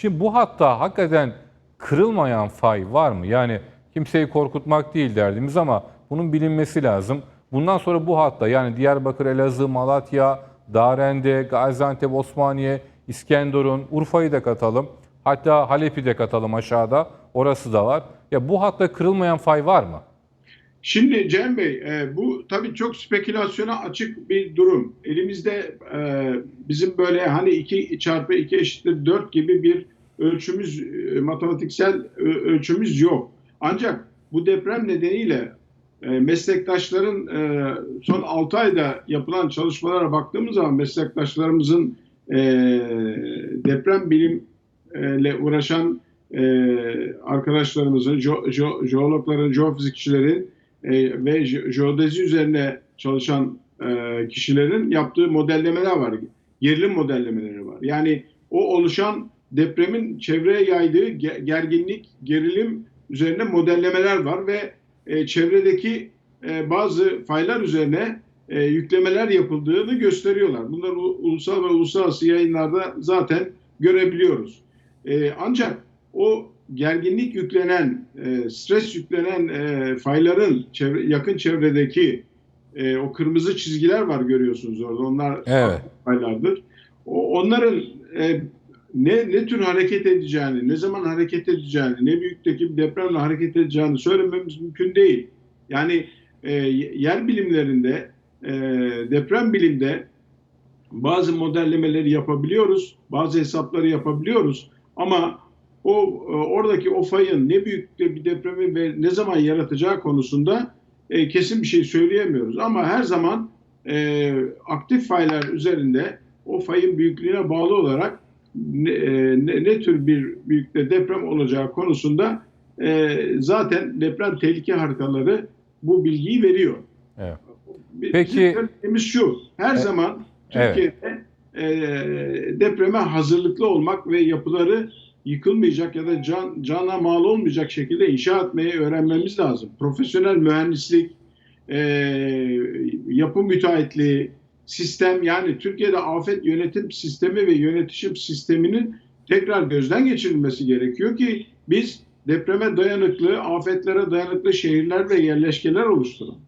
Şimdi bu hatta hakikaten kırılmayan fay var mı? Yani kimseyi korkutmak değil derdimiz ama bunun bilinmesi lazım. Bundan sonra bu hatta yani Diyarbakır, Elazığ, Malatya, Darende, Gaziantep, Osmaniye, İskenderun, Urfa'yı da katalım. Hatta Halep'i de katalım aşağıda. Orası da var. Ya bu hatta kırılmayan fay var mı? Şimdi Cem Bey, e, bu tabii çok spekülasyona açık bir durum. Elimizde e, bizim böyle hani 2 çarpı 2 eşittir 4 gibi bir ölçümüz, e, matematiksel ö- ölçümüz yok. Ancak bu deprem nedeniyle e, meslektaşların e, son 6 ayda yapılan çalışmalara baktığımız zaman meslektaşlarımızın e, deprem bilimle uğraşan e, arkadaşlarımızın, jo- jo- jeologların, jeofizikçilerin e, ve je- jeodezi üzerine çalışan e, kişilerin yaptığı modellemeler var. Gerilim modellemeleri var. Yani o oluşan depremin çevreye yaydığı ge- gerginlik, gerilim üzerine modellemeler var ve e, çevredeki bazı faylar üzerine yüklemeler yapıldığını gösteriyorlar. Bunları ulusal ve uluslararası yayınlarda zaten görebiliyoruz. Ancak o gerginlik yüklenen, e, stres yüklenen e, fayların çevre- yakın çevredeki e, o kırmızı çizgiler var görüyorsunuz orada. Onlar Evet. faylardır. O, onların e, ne ne tür hareket edeceğini, ne zaman hareket edeceğini, ne büyüklükteki bir depremle hareket edeceğini söylememiz mümkün değil. Yani e, yer bilimlerinde, e, deprem bilimde bazı modellemeleri yapabiliyoruz, bazı hesapları yapabiliyoruz ama o e, oradaki o fayın ne büyüklükte bir depremi ve ne zaman yaratacağı konusunda e, kesin bir şey söyleyemiyoruz. Ama her zaman e, aktif faylar üzerinde o fayın büyüklüğüne bağlı olarak ne, e, ne, ne tür bir büyüklükte deprem olacağı konusunda e, zaten deprem tehlike haritaları bu bilgiyi veriyor. Evet. Peki- Bizim şu, her Evet. zaman Evet. Türkiye'de e, depreme hazırlıklı olmak ve yapıları yıkılmayacak ya da can, cana mal olmayacak şekilde inşa etmeyi öğrenmemiz lazım. Profesyonel mühendislik, e, yapı müteahhitliği, sistem yani Türkiye'de afet yönetim sistemi ve yönetişim sisteminin tekrar gözden geçirilmesi gerekiyor ki biz depreme dayanıklı, afetlere dayanıklı şehirler ve yerleşkeler oluşturalım.